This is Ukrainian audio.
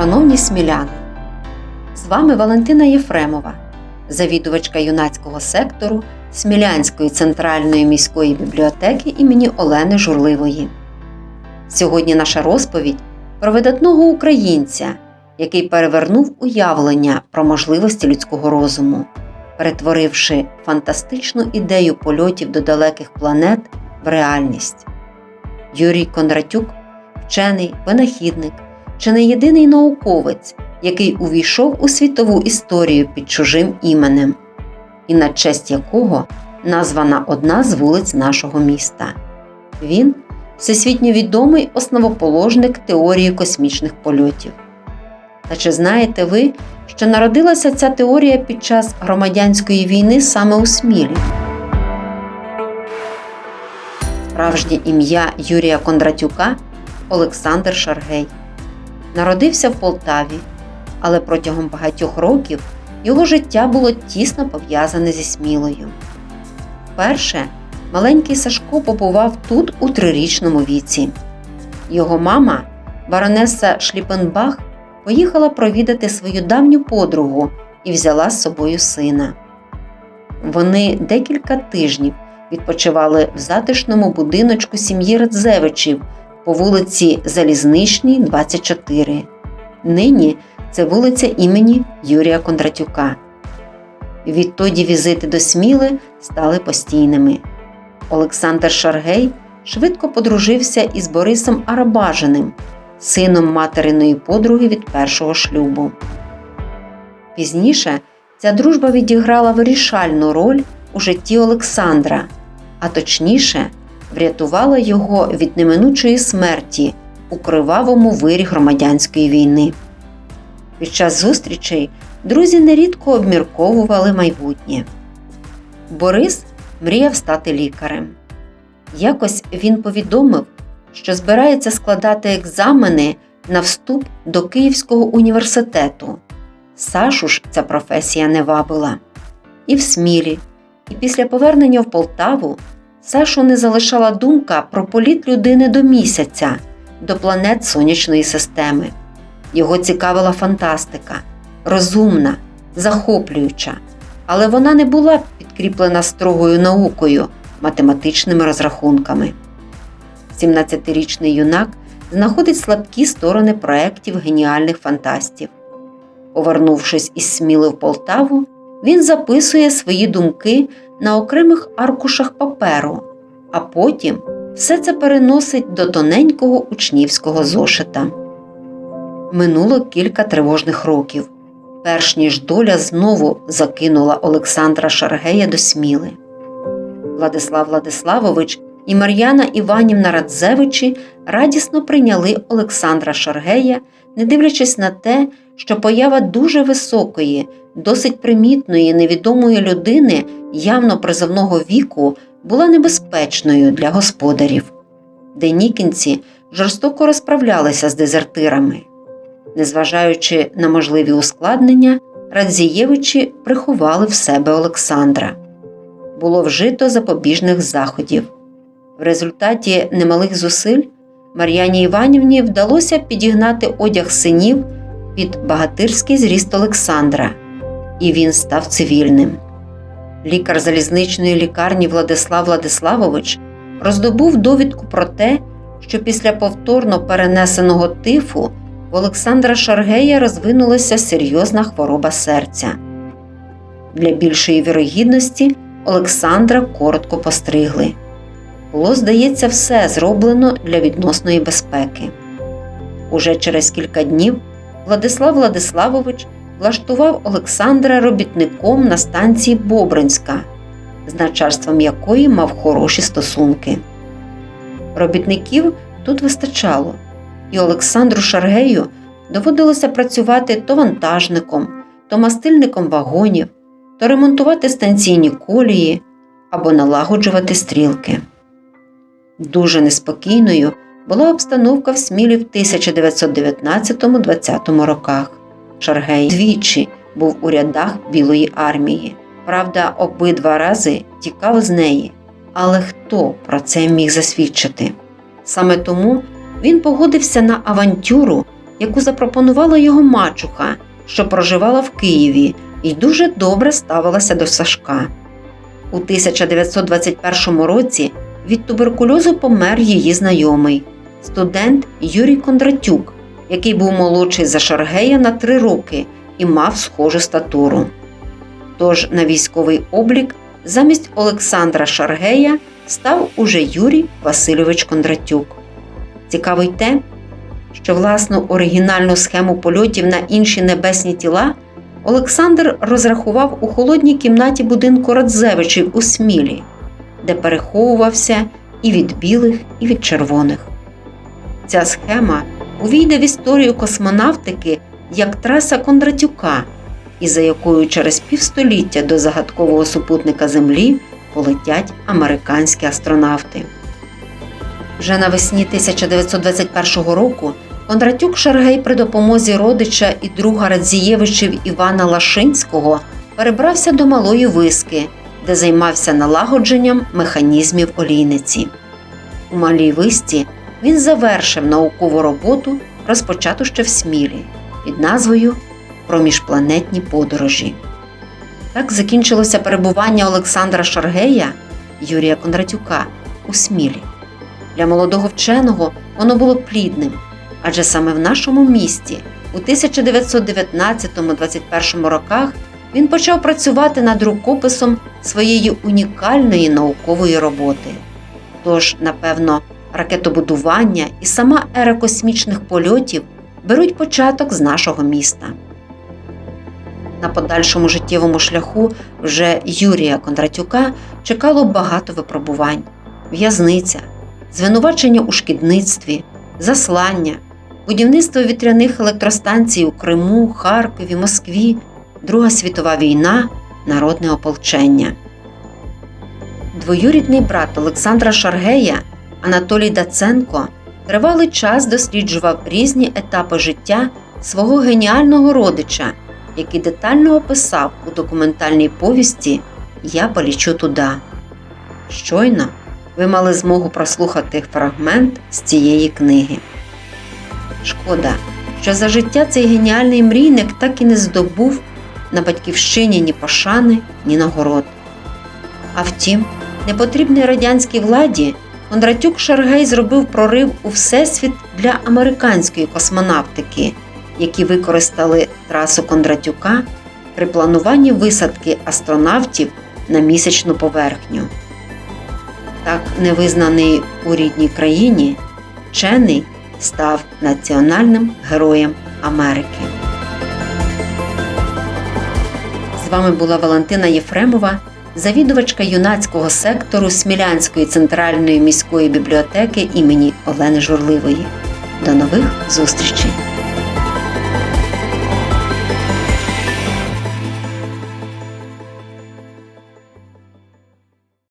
Шановні сміляни, з вами Валентина Єфремова, завідувачка юнацького сектору Смілянської центральної міської бібліотеки імені Олени Журливої. Сьогодні наша розповідь про видатного українця, який перевернув уявлення про можливості людського розуму, перетворивши фантастичну ідею польотів до далеких планет в реальність. Юрій Кондратюк вчений, винахідник, чи не єдиний науковець, який увійшов у світову історію під чужим іменем, і на честь якого названа одна з вулиць нашого міста. Він всесвітньо відомий основоположник теорії космічних польотів. Та чи знаєте ви, що народилася ця теорія під час громадянської війни саме у Смілі? Справжнє ім'я Юрія Кондратюка Олександр Шаргей. Народився в Полтаві, але протягом багатьох років його життя було тісно пов'язане зі Смілою. Вперше маленький Сашко побував тут у трирічному віці. Його мама, баронеса Шліпенбах, поїхала провідати свою давню подругу і взяла з собою сина. Вони декілька тижнів відпочивали в затишному будиночку сім'ї Радзевичів по вулиці Залізничній, 24. Нині це вулиця імені Юрія Кондратюка. Відтоді візити до Сміли стали постійними. Олександр Шаргей швидко подружився із Борисом Арабажиним, сином материної подруги від першого шлюбу. Пізніше ця дружба відіграла вирішальну роль у житті Олександра, а точніше, врятувала його від неминучої смерті у кривавому вирі громадянської війни. Під час зустрічей друзі нерідко обмірковували майбутнє. Борис мріяв стати лікарем. Якось він повідомив, що збирається складати екзамени на вступ до Київського університету. Сашу ж ця професія не вабила. І в Смілі, і після повернення в Полтаву Сашу не залишала думка про політ людини до місяця, до планет сонячної системи. Його цікавила фантастика, розумна, захоплююча, але вона не була підкріплена строгою наукою, математичними розрахунками. 17-річний юнак знаходить слабкі сторони проєктів геніальних фантастів. Повернувшись із Сміли в Полтаву, він записує свої думки на окремих аркушах паперу, а потім все це переносить до тоненького учнівського зошита. Минуло кілька тривожних років, перш ніж доля знову закинула Олександра Шаргея до Сміли. Владислав Владиславович і Мар'яна Іванівна Радзевичі радісно прийняли Олександра Шаргея, не дивлячись на те, що поява дуже високої, досить примітної невідомої людини явно призовного віку була небезпечною для господарів. Денікінці жорстоко розправлялися з дезертирами. Незважаючи на можливі ускладнення, Радзієвичі приховали в себе Олександра. Було вжито запобіжних заходів. В результаті немалих зусиль Мар'яні Іванівні вдалося підігнати одяг синів під багатирський зріст Олександра, і він став цивільним. Лікар залізничної лікарні Владислав Владиславович роздобув довідку про те, що після повторно перенесеного тифу в Олександра Шаргея розвинулася серйозна хвороба серця. Для більшої вірогідності Олександра коротко постригли. Було, здається, все зроблено для відносної безпеки. Уже через кілька днів Владислав Владиславович влаштував Олександра робітником на станції Бобринська, з начальством якої мав хороші стосунки. Робітників тут вистачало, і Олександру Шаргею доводилося працювати то вантажником, то мастильником вагонів, то ремонтувати станційні колії або налагоджувати стрілки. Дуже неспокійною була обстановка в Смілі в 1919-20 роках. Шаргей двічі був у рядах Білої армії. Правда, обидва рази тікав з неї. Але хто про це міг засвідчити? Саме тому він погодився на авантюру яку запропонувала його мачуха, що проживала в Києві і дуже добре ставилася до Сашка. У 1921 році від туберкульозу помер її знайомий, студент Юрій Кондратюк, який був молодший за Шаргея на три роки і мав схожу статуру. Тож на військовий облік замість Олександра Шаргея став уже Юрій Васильович Кондратюк. Цікаво й те, що власну оригінальну схему польотів на інші небесні тіла Олександр розрахував у холодній кімнаті будинку Радзевичів у Смілі, де переховувався і від білих, і від червоних. Ця схема увійде в історію космонавтики як траса Кондратюка, і за якою через півстоліття до загадкового супутника Землі полетять американські астронавти. Вже навесні 1921 року Кондратюк Шаргей при допомозі родича і друга Радзієвичів Івана Лашинського перебрався до Малої Виски, де займався налагодженням механізмів олійниці. У Малій Висці він завершив наукову роботу, розпочату ще в Смілі, під назвою Про міжпланетні подорожі. Так закінчилося перебування Олександра Шаргея Юрія Кондратюка у Смілі. Для молодого вченого воно було плідним, адже саме в нашому місті у 1919-21 роках він почав працювати над рукописом своєї унікальної наукової роботи. Тож, напевно, ракетобудування і сама ера космічних польотів беруть початок з нашого міста. На подальшому життєвому шляху вже Юрія Кондратюка чекало багато випробувань, в'язниця, звинувачення у шкідництві, заслання, будівництво вітряних електростанцій у Криму, Харкові, Москві, Друга світова війна, народне ополчення. Двоюрідний брат Олександра Шаргея Анатолій Даценко тривалий час досліджував різні етапи життя свого геніального родича, який детально описав у документальній повісті Я полічу туди. Щойно ви мали змогу прослухати фрагмент з цієї книги. Шкода, що за життя цей геніальний мрійник так і не здобув на батьківщині ні пошани, ні нагород. А втім, непотрібний радянській владі Кондратюк Шаргей зробив прорив у всесвіт для американської космонавтики, які використали трасу Кондратюка при плануванні висадки астронавтів на місячну поверхню. Так, невизнаний у рідній країні, вчений став національним героєм Америки. З вами була Валентина Єфремова, завідувачка юнацького сектору Смілянської центральної міської бібліотеки імені Олени Журливої. До нових зустрічей!